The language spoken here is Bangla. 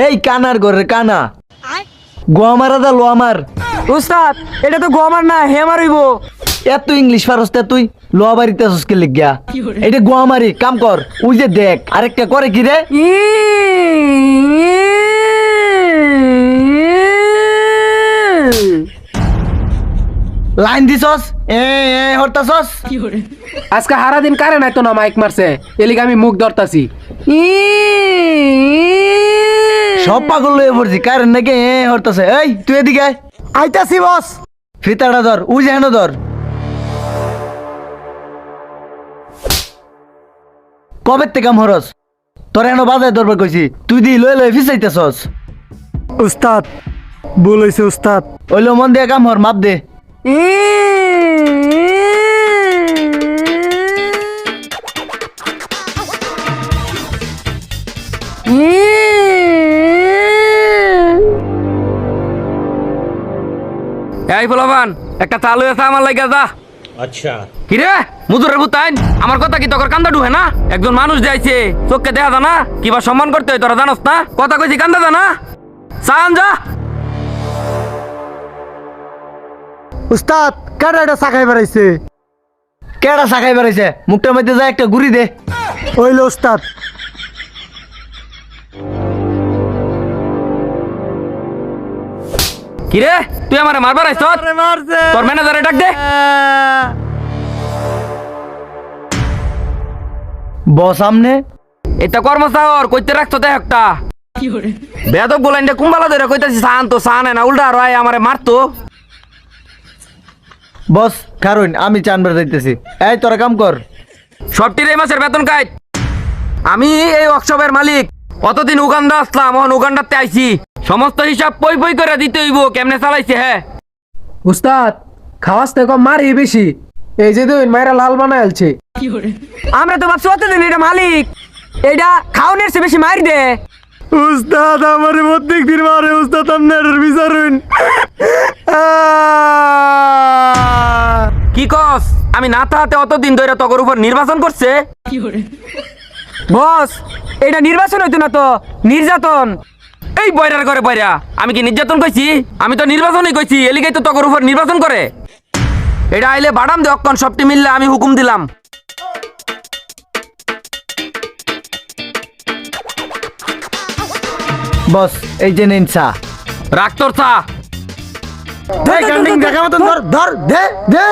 এই কানার ঘরের কানা। গোয়া মারা দা লোয়া মার উস্তাদ এটা তো গোয়ামার না হেমার হইব। এত ইংলিশ পারস তে তুই লোয়া বাড়িতে আসকে লিখিয়া এটা গোয়া মারি কাম কর উই যে দেখ আরেকটা করে কি রে? লাইন দিছস? এ এ হরতাছস? আজকে হারা দিন কারে নাই তো না মাইক মারছে? এলিগে আমি মুখ ধরতাছি। সব পাগল লয়ে পড়ছি কারণ নাকি? এ হরতাছে। এই তুই এদিকে আয়। আইতাছি বস। ফিতাটা ধর উই যে হেন ধর। কবে থেকে কাম হরস? তোর হেন বাজায় দরবার কইছি। তুই দি লয়ে লয়ে ফিসাইতেছস। উস্তাদ ভুল হইছে উস্তাদ। ওইলো মন দিয়ে কাম হর মাপ দে। এই একটা তালু আছে আমার আচ্ছা। আমার কথা কি তোর কান্দা ডুহে না? একজন মানুষ যাইছে চোখকে দেয়া জানা কিবা সম্মান করতে হয় তোরা না? কথা কইছি কান্দা জানা চান যা। উস্তাদ কেডা এটা বেড়াইছে? কেডা সাকাই বেড়াইছে? মুখটার মধ্যে যায় একটা গুড়ি দে। ওইলো উস্তাদ। কিরে? তুই আমারে মারবার আইছ তোর ম্যানেজারে ডাক দে। বস সামনে এটা কর্মচার কইতে রাখতো দেখ একটা। বেদক গোলাইনটা কুম্বালা ধরে কইতাছি সান তো সান না উল্টা আর আয় আমারে মারতো। বস কারণ আমি চানবার যাইতেছি। এই তোরা কাম কর। সবটির এই মাসের বেতন কাট আমি এই ওয়ার্কশপের মালিক। অতদিন উগান্ডা আসলাম এখন উগান্ডাতে আইছি। সমস্ত হিসাব পই পই করে দিতে হইব কেমনে চালাইছে হ্যাঁ? উস্তাদ খাওয়াস থেকে মারি বেশি। এই যে দুই মায়েরা লাল বানায় আলছে। আমরা তো ভাবছি অতদিন এটা মালিক। এটা খাওনের চেয়ে বেশি মারি দে। উস্তাদ আমার প্রত্যেক দিন মারে উস্তাদ আপনার বিচারুন। কি কস? আমি না থাকতে অতদিন ধরে তগর উপর নির্বাচন করছে? বস এটা নির্বাচন হইতো না তো নির্যাতন। এই বয়রার করে বয়রা আমি কি নির্যাতন কইছি? আমি তো নির্বাচনই কইছি এলিগেই তো তগর উপর নির্বাচন করে। এটা আইলে বাদাম দে অক্ষণ সবটি মিললে আমি হুকুম দিলাম। বস এই যে নিন চা। রাখ তোর চা। ধর ধর ধর দে দে।